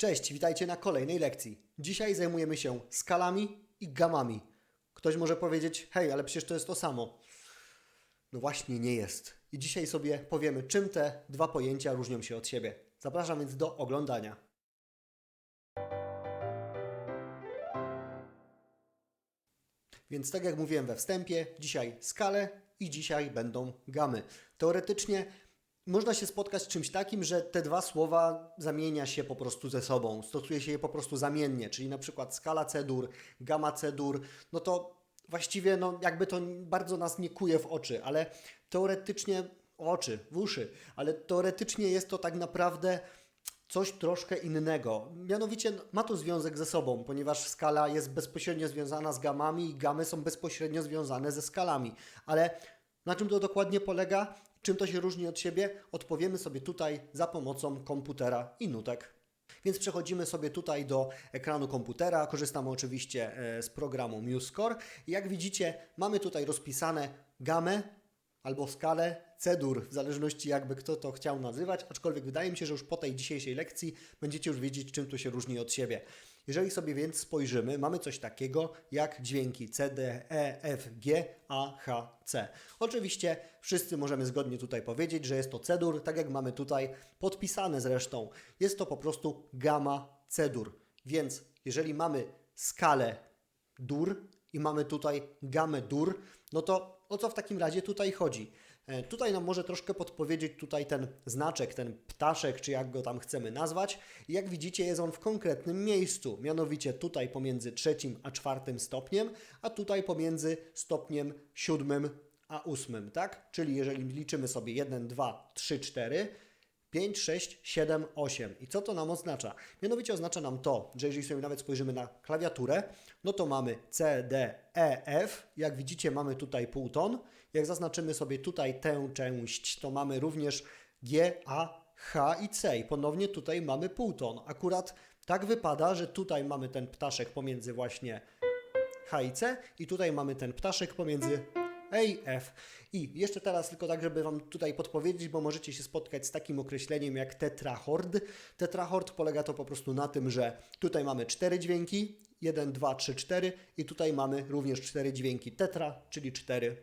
Cześć, witajcie na kolejnej lekcji. Dzisiaj zajmujemy się skalami i gamami. Ktoś może powiedzieć, hej, ale przecież to jest to samo. No właśnie nie jest. I dzisiaj sobie powiemy, czym te dwa pojęcia różnią się od siebie. Zapraszam więc do oglądania. Więc tak jak mówiłem we wstępie, dzisiaj skale i dzisiaj będą gamy. Teoretycznie można się spotkać z czymś takim, że te dwa słowa zamienia się po prostu ze sobą, stosuje się je po prostu zamiennie, czyli na przykład skala C-dur, gamma C-dur, no to właściwie no jakby to bardzo nas nie kuje w oczy, ale teoretycznie oczy, w uszy, ale teoretycznie jest to tak naprawdę coś troszkę innego. Mianowicie ma to związek ze sobą, ponieważ skala jest bezpośrednio związana z gamami i gamy są bezpośrednio związane ze skalami. Ale na czym to dokładnie polega? Czym to się różni od siebie? Odpowiemy sobie tutaj za pomocą komputera i nutek. Więc przechodzimy sobie tutaj do ekranu komputera. Korzystamy oczywiście e, z programu MuseScore. Jak widzicie, mamy tutaj rozpisane gamę albo skalę C-dur, w zależności jakby kto to chciał nazywać, aczkolwiek wydaje mi się, że już po tej dzisiejszej lekcji będziecie już wiedzieć, czym to się różni od siebie. Jeżeli sobie więc spojrzymy, mamy coś takiego jak dźwięki C, D, E, F, G, A, H, C. Oczywiście wszyscy możemy zgodnie tutaj powiedzieć, że jest to C-dur, tak jak mamy tutaj podpisane zresztą. Jest to po prostu gamma C-dur. Więc jeżeli mamy skalę dur i mamy tutaj gamę dur, no to o co w takim razie tutaj chodzi? E, Tutaj nam może troszkę podpowiedzieć tutaj ten znaczek, ten ptaszek, czy jak go tam chcemy nazwać. Jak widzicie jest on w konkretnym miejscu, mianowicie tutaj pomiędzy trzecim a czwartym stopniem, a tutaj pomiędzy stopniem siódmym a ósmym, tak? Czyli jeżeli liczymy sobie 1, 2, 3, 4, 5, 6, 7, 8. I co to nam oznacza? Mianowicie oznacza nam to, że jeżeli sobie nawet spojrzymy na klawiaturę, no to mamy C, D, E, F. Jak widzicie, mamy tutaj półton. Jak zaznaczymy sobie tutaj tę część, to mamy również G, A, H i C. I ponownie tutaj mamy półton. Akurat tak wypada, że tutaj mamy ten ptaszek pomiędzy właśnie H i C i tutaj mamy ten ptaszek pomiędzy A i jeszcze teraz tylko tak, żeby Wam tutaj podpowiedzieć, bo możecie się spotkać z takim określeniem jak tetrachord. Tetrachord polega to po prostu na tym, że tutaj mamy cztery dźwięki, 1, 2, 3, 4 i tutaj mamy również cztery dźwięki tetra, czyli cztery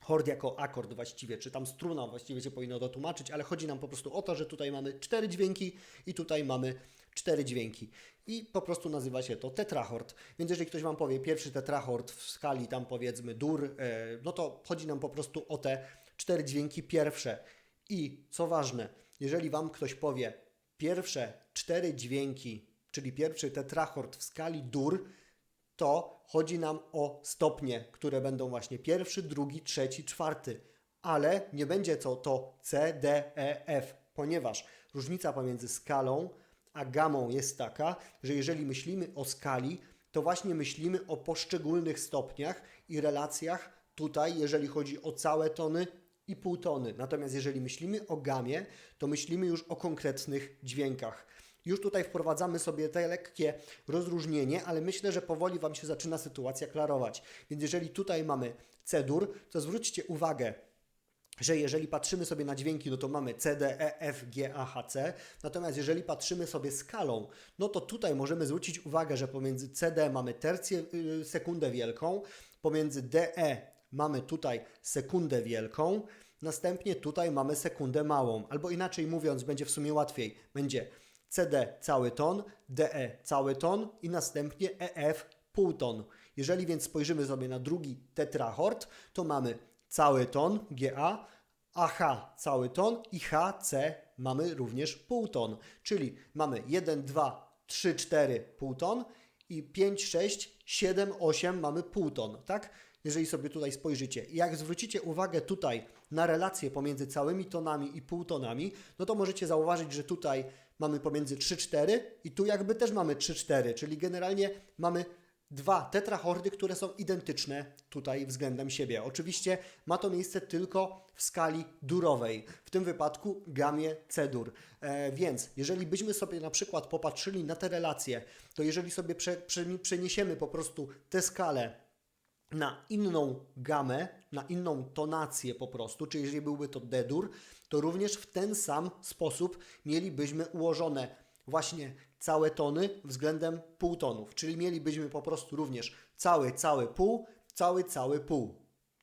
Hord jako akord właściwie, czy tam struna właściwie się powinno to tłumaczyć, ale chodzi nam po prostu o to, że tutaj mamy cztery dźwięki i tutaj mamy cztery dźwięki. I po prostu nazywa się to tetrachord. Więc jeżeli ktoś Wam powie pierwszy tetrachord w skali tam powiedzmy dur, e, no to chodzi nam po prostu o te cztery dźwięki pierwsze. I co ważne, jeżeli Wam ktoś powie pierwsze cztery dźwięki, czyli pierwszy tetrachord w skali dur, to chodzi nam o stopnie, które będą właśnie pierwszy, drugi, trzeci, czwarty, ale nie będzie to to C, D, E, F, ponieważ różnica pomiędzy skalą a gamą jest taka, że jeżeli myślimy o skali, to właśnie myślimy o poszczególnych stopniach i relacjach tutaj, jeżeli chodzi o całe tony i półtony. Natomiast jeżeli myślimy o gamie, to myślimy już o konkretnych dźwiękach. Już tutaj wprowadzamy sobie te lekkie rozróżnienie, ale myślę, że powoli Wam się zaczyna sytuacja klarować. Więc jeżeli tutaj mamy C-dur, to zwróćcie uwagę, że jeżeli patrzymy sobie na dźwięki, no to mamy C, D, E, F, G, A, H, C. Natomiast jeżeli patrzymy sobie skalą, no to tutaj możemy zwrócić uwagę, że pomiędzy CD mamy tercję, yy, sekundę wielką, pomiędzy DE mamy tutaj sekundę wielką, następnie tutaj mamy sekundę małą. Albo inaczej mówiąc, będzie w sumie łatwiej. Będzie CD cały ton, DE cały ton i następnie EF półton. Jeżeli więc spojrzymy sobie na drugi tetrachord, to mamy cały ton GA, AH cały ton i HC mamy również półton. Czyli mamy 1, 2, 3, 4 półton i 5, 6, 7, 8 mamy półton, tak? Jeżeli sobie tutaj spojrzycie. Jak zwrócicie uwagę tutaj na relacje pomiędzy całymi tonami i półtonami, no to możecie zauważyć, że tutaj mamy pomiędzy 3-4 i tu jakby też mamy 3-4, czyli generalnie mamy dwa tetrachordy, które są identyczne tutaj względem siebie. Oczywiście ma to miejsce tylko w skali durowej, w tym wypadku gamie C-dur. E, więc jeżeli byśmy sobie na przykład popatrzyli na te relacje, to jeżeli sobie prze, prze, przeniesiemy po prostu tę skalę na inną gamę, na inną tonację po prostu, czyli jeżeli byłby to D-dur, to również w ten sam sposób mielibyśmy ułożone właśnie całe tony względem półtonów, czyli mielibyśmy po prostu również cały, cały pół, cały, cały pół.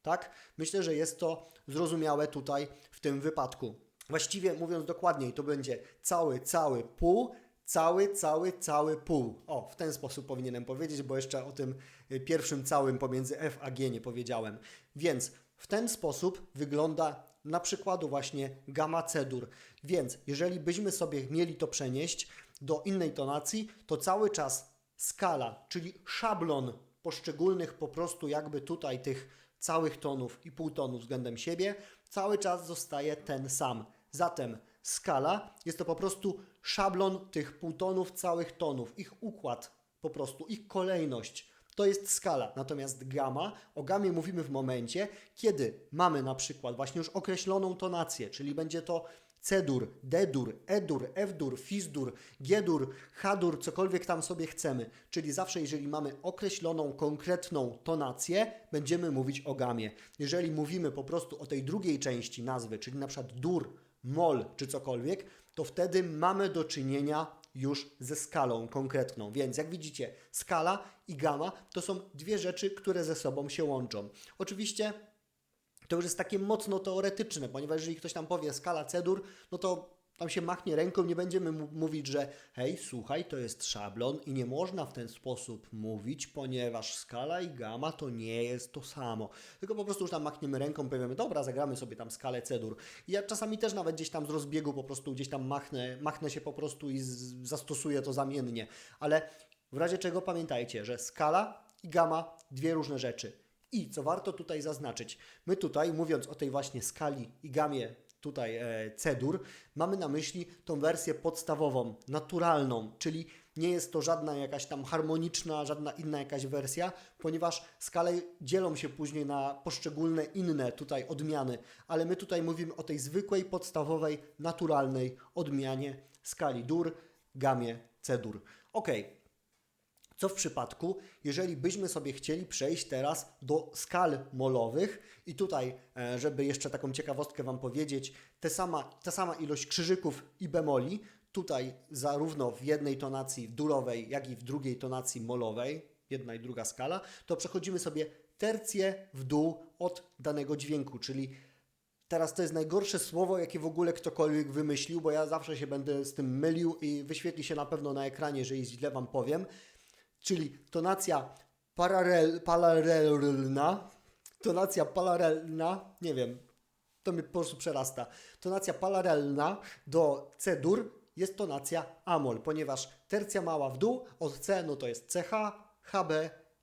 Tak? Myślę, że jest to zrozumiałe tutaj w tym wypadku. Właściwie mówiąc dokładniej, to będzie cały, cały pół, cały, cały, cały pół. O, w ten sposób powinienem powiedzieć, bo jeszcze o tym y, pierwszym całym pomiędzy F a G nie powiedziałem. Więc w ten sposób wygląda na przykładu właśnie gamma cedur. Więc jeżeli byśmy sobie mieli to przenieść do innej tonacji, to cały czas skala, czyli szablon poszczególnych po prostu jakby tutaj tych całych tonów i półtonów względem siebie, cały czas zostaje ten sam. Zatem skala jest to po prostu szablon tych półtonów, całych tonów, ich układ po prostu, ich kolejność. To jest skala. Natomiast gamma, o gamie mówimy w momencie, kiedy mamy na przykład właśnie już określoną tonację, czyli będzie to C-dur, D-dur, E-dur, F-dur, Fis-dur, G-dur, H-dur, cokolwiek tam sobie chcemy. Czyli zawsze, jeżeli mamy określoną, konkretną tonację, będziemy mówić o gamie. Jeżeli mówimy po prostu o tej drugiej części nazwy, czyli na przykład dur, mol czy cokolwiek, to wtedy mamy do czynienia już ze skalą konkretną. Więc jak widzicie, skala i gamma to są dwie rzeczy, które ze sobą się łączą. Oczywiście to już jest takie mocno teoretyczne, ponieważ jeżeli ktoś tam powie skala cedur, no to tam się machnie ręką, nie będziemy mówić, że hej, słuchaj, to jest szablon i nie można w ten sposób mówić, ponieważ skala i gamma to nie jest to samo. Tylko po prostu już tam machniemy ręką, powiemy, dobra, zagramy sobie tam skalę cedur. I ja czasami też nawet gdzieś tam z rozbiegu po prostu gdzieś tam machnę, machnę się po prostu i z, zastosuję to zamiennie. Ale w razie czego pamiętajcie, że skala i gamma dwie różne rzeczy. I co warto tutaj zaznaczyć, my tutaj mówiąc o tej właśnie skali i gamie tutaj e, cedur, mamy na myśli tą wersję podstawową, naturalną, czyli nie jest to żadna jakaś tam harmoniczna, żadna inna jakaś wersja, ponieważ skale dzielą się później na poszczególne inne tutaj odmiany, ale my tutaj mówimy o tej zwykłej, podstawowej, naturalnej odmianie skali dur, gamie cedur. Okej, co w przypadku, jeżeli byśmy sobie chcieli przejść teraz do skal molowych i tutaj, e, żeby jeszcze taką ciekawostkę Wam powiedzieć, te sama, ta sama ilość krzyżyków i bemoli, tutaj zarówno w jednej tonacji durowej, jak i w drugiej tonacji molowej, jedna i druga skala, to przechodzimy sobie tercję w dół od danego dźwięku, czyli Teraz to jest najgorsze słowo, jakie w ogóle ktokolwiek wymyślił, bo ja zawsze się będę z tym mylił i wyświetli się na pewno na ekranie, jeżeli źle Wam powiem. Czyli tonacja paralel, paralelna, tonacja paralelna, nie wiem, to mnie po prostu przerasta. Tonacja paralelna do C-dur jest tonacja amol, ponieważ tercja mała w dół od C no to jest CH, HB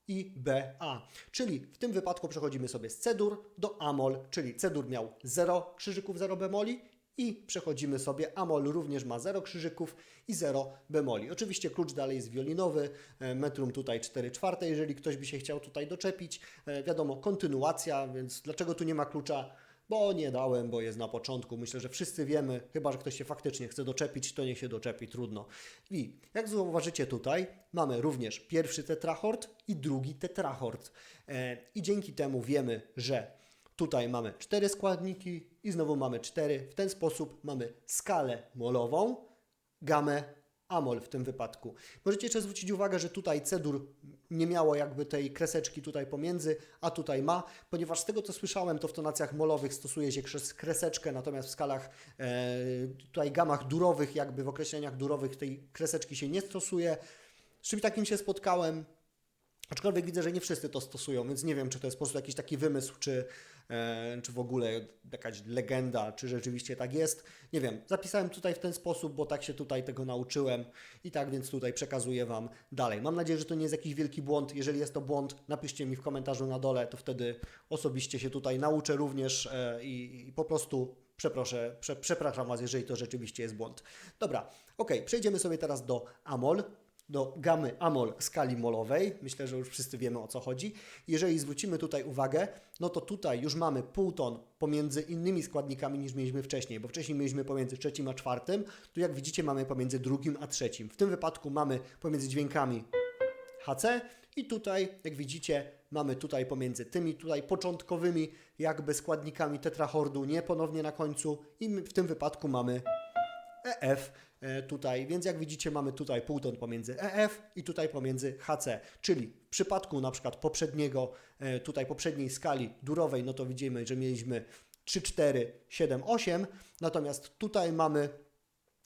i BA. Czyli w tym wypadku przechodzimy sobie z C-dur do amol, czyli C-dur miał 0 krzyżyków, 0 bemoli i przechodzimy sobie, amol również ma 0 krzyżyków i 0 bemoli. Oczywiście klucz dalej jest wiolinowy, e, metrum tutaj 4 czwarte, jeżeli ktoś by się chciał tutaj doczepić. E, Wiadomo, kontynuacja, więc dlaczego tu nie ma klucza? Bo nie dałem, bo jest na początku. Myślę, że wszyscy wiemy, chyba że ktoś się faktycznie chce doczepić, to niech się doczepi, trudno. I jak zauważycie tutaj, mamy również pierwszy tetrachord i drugi tetrachord. E, I dzięki temu wiemy, że Tutaj mamy cztery składniki i znowu mamy cztery. W ten sposób mamy skalę molową, gamę, amol w tym wypadku. Możecie jeszcze zwrócić uwagę, że tutaj cedur nie miało jakby tej kreseczki tutaj pomiędzy, a tutaj ma, ponieważ z tego co słyszałem, to w tonacjach molowych stosuje się kres- kreseczkę, natomiast w skalach e, tutaj gamach durowych, jakby w określeniach durowych tej kreseczki się nie stosuje. Z czymś takim się spotkałem, Aczkolwiek widzę, że nie wszyscy to stosują, więc nie wiem, czy to jest po prostu jakiś taki wymysł, czy, czy w ogóle jakaś legenda, czy rzeczywiście tak jest. Nie wiem, zapisałem tutaj w ten sposób, bo tak się tutaj tego nauczyłem i tak więc tutaj przekazuję Wam dalej. Mam nadzieję, że to nie jest jakiś wielki błąd. Jeżeli jest to błąd, napiszcie mi w komentarzu na dole, to wtedy osobiście się tutaj nauczę również e, i, i po prostu przeproszę, prze, przepraszam Was, jeżeli to rzeczywiście jest błąd. Dobra, ok, przejdziemy sobie teraz do Amol do gamy amol skali molowej. Myślę, że już wszyscy wiemy o co chodzi. Jeżeli zwrócimy tutaj uwagę, no to tutaj już mamy półton pomiędzy innymi składnikami niż mieliśmy wcześniej, bo wcześniej mieliśmy pomiędzy trzecim a czwartym, tu jak widzicie mamy pomiędzy drugim a trzecim. W tym wypadku mamy pomiędzy dźwiękami HC i tutaj, jak widzicie, mamy tutaj pomiędzy tymi tutaj początkowymi jakby składnikami tetrachordu, nie ponownie na końcu i w tym wypadku mamy EF e, tutaj, więc jak widzicie mamy tutaj półton pomiędzy EF i tutaj pomiędzy HC, czyli w przypadku na przykład poprzedniego, e, tutaj poprzedniej skali durowej, no to widzimy, że mieliśmy 3, 4, 7, 8, natomiast tutaj mamy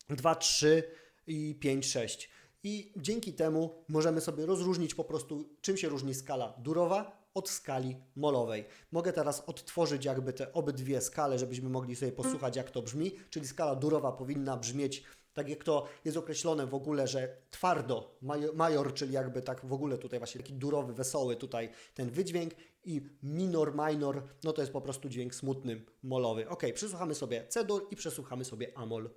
2, 3 i 5, 6. I dzięki temu możemy sobie rozróżnić po prostu, czym się różni skala durowa od skali molowej. Mogę teraz odtworzyć jakby te obydwie skale, żebyśmy mogli sobie posłuchać, jak to brzmi. Czyli skala durowa powinna brzmieć tak, jak to jest określone w ogóle, że twardo, major, major czyli jakby tak w ogóle tutaj właśnie taki durowy, wesoły tutaj ten wydźwięk i minor, minor, no to jest po prostu dźwięk smutny, molowy. Ok, przesłuchamy sobie C-dur i przesłuchamy sobie Amol.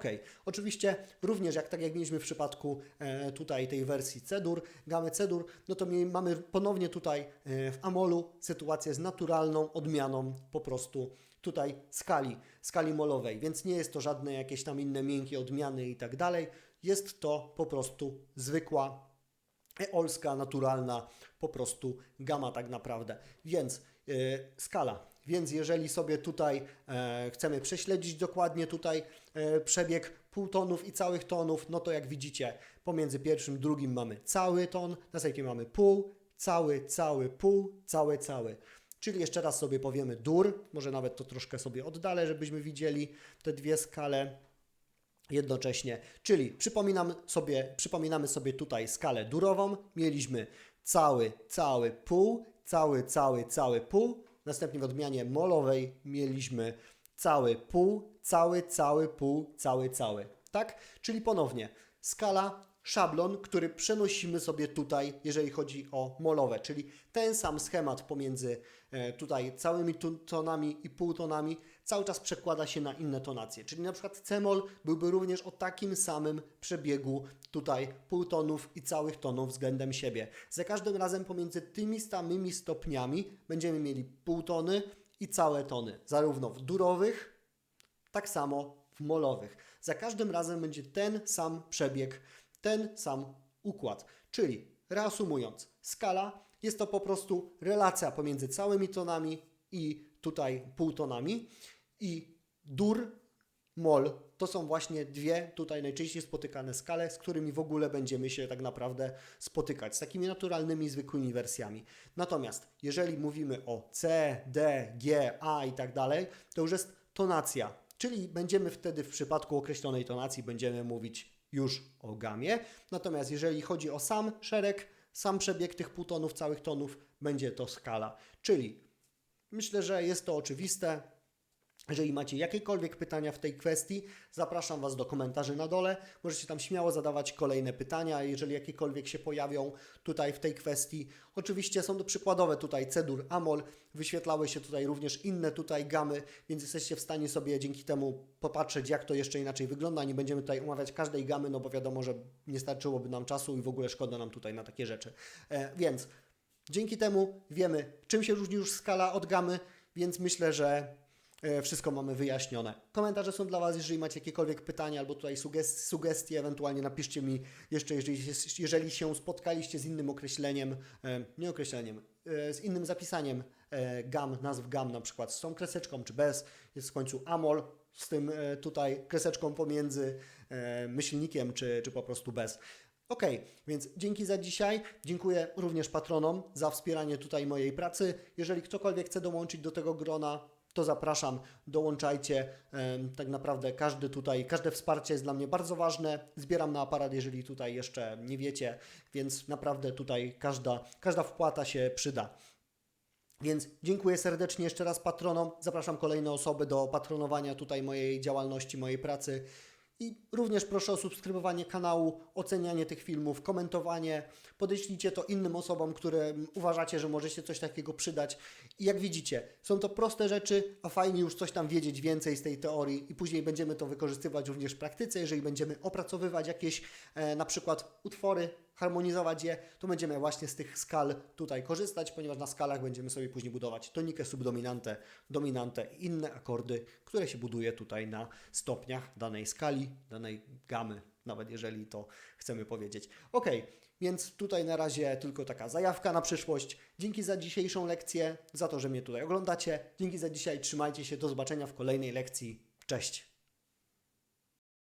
Ok, oczywiście również jak tak jak mieliśmy w przypadku e, tutaj tej wersji C-dur, gamy C-dur, no to mamy ponownie tutaj e, w Amolu sytuację z naturalną odmianą po prostu tutaj skali, skali molowej, więc nie jest to żadne jakieś tam inne miękkie odmiany i tak dalej, jest to po prostu zwykła eolska, naturalna po prostu gama tak naprawdę, więc e, skala więc jeżeli sobie tutaj e, chcemy prześledzić dokładnie tutaj e, przebieg półtonów i całych tonów, no to jak widzicie, pomiędzy pierwszym drugim mamy cały ton, następnie mamy pół, cały, cały, pół, cały, cały. Czyli jeszcze raz sobie powiemy dur, może nawet to troszkę sobie oddalę, żebyśmy widzieli te dwie skale jednocześnie. Czyli przypominam sobie, przypominamy sobie tutaj skalę durową. Mieliśmy cały, cały, pół, cały, cały, cały, pół. Następnie w odmianie molowej mieliśmy cały, pół, cały, cały, pół, cały, cały. Tak? Czyli ponownie skala, szablon, który przenosimy sobie tutaj, jeżeli chodzi o molowe, czyli ten sam schemat pomiędzy e, tutaj całymi tonami i półtonami cały czas przekłada się na inne tonacje. Czyli na przykład C-moll byłby również o takim samym przebiegu tutaj półtonów i całych tonów względem siebie. Za każdym razem pomiędzy tymi samymi stopniami będziemy mieli półtony i całe tony, zarówno w durowych, tak samo w molowych. Za każdym razem będzie ten sam przebieg, ten sam układ. Czyli reasumując, skala jest to po prostu relacja pomiędzy całymi tonami i tutaj półtonami i dur, mol to są właśnie dwie tutaj najczęściej spotykane skale, z którymi w ogóle będziemy się tak naprawdę spotykać, z takimi naturalnymi, zwykłymi wersjami. Natomiast jeżeli mówimy o C, D, G, A i tak dalej, to już jest tonacja, czyli będziemy wtedy w przypadku określonej tonacji będziemy mówić już o gamie. Natomiast jeżeli chodzi o sam szereg, sam przebieg tych półtonów, całych tonów, będzie to skala. Czyli myślę, że jest to oczywiste. Jeżeli macie jakiekolwiek pytania w tej kwestii, zapraszam Was do komentarzy na dole. Możecie tam śmiało zadawać kolejne pytania, jeżeli jakiekolwiek się pojawią tutaj w tej kwestii. Oczywiście są to przykładowe tutaj Cedur, Amol, wyświetlały się tutaj również inne tutaj gamy, więc jesteście w stanie sobie dzięki temu popatrzeć, jak to jeszcze inaczej wygląda. Nie będziemy tutaj omawiać każdej gamy, no bo wiadomo, że nie starczyłoby nam czasu i w ogóle szkoda nam tutaj na takie rzeczy. E, więc dzięki temu wiemy, czym się różni już skala od gamy, więc myślę, że wszystko mamy wyjaśnione. Komentarze są dla Was, jeżeli macie jakiekolwiek pytania albo tutaj sugestie, sugestie ewentualnie napiszcie mi jeszcze, jeżeli jeżeli się spotkaliście z innym określeniem, e, nie określeniem, e, z innym zapisaniem e, gam, nazw gam, na przykład z tą kreseczką czy bez, jest w końcu amol, z tym e, tutaj kreseczką pomiędzy e, myślnikiem czy, czy po prostu bez. Ok, więc dzięki za dzisiaj. Dziękuję również patronom za wspieranie tutaj mojej pracy. Jeżeli ktokolwiek chce dołączyć do tego grona, to zapraszam, dołączajcie. Tak naprawdę każdy tutaj, każde wsparcie jest dla mnie bardzo ważne. Zbieram na aparat, jeżeli tutaj jeszcze nie wiecie, więc naprawdę tutaj każda, każda wpłata się przyda. Więc dziękuję serdecznie jeszcze raz patronom. Zapraszam kolejne osoby do patronowania tutaj mojej działalności, mojej pracy. I również proszę o subskrybowanie kanału, ocenianie tych filmów, komentowanie. Podeślijcie to innym osobom, które uważacie, że może się coś takiego przydać. I jak widzicie, są to proste rzeczy, a fajnie już coś tam wiedzieć więcej z tej teorii i później będziemy to wykorzystywać również w praktyce. Jeżeli będziemy opracowywać jakieś e, na przykład utwory, harmonizować je, to będziemy właśnie z tych skal tutaj korzystać, ponieważ na skalach będziemy sobie później budować tonikę, subdominantę, dominantę i inne akordy, które się buduje tutaj na stopniach danej skali, danej gamy, nawet jeżeli to chcemy powiedzieć. Ok, Więc tutaj na razie tylko taka zajawka na przyszłość. Dzięki za dzisiejszą lekcję, za to, że mnie tutaj oglądacie. Dzięki za dzisiaj, trzymajcie się, do zobaczenia w kolejnej lekcji. Cześć!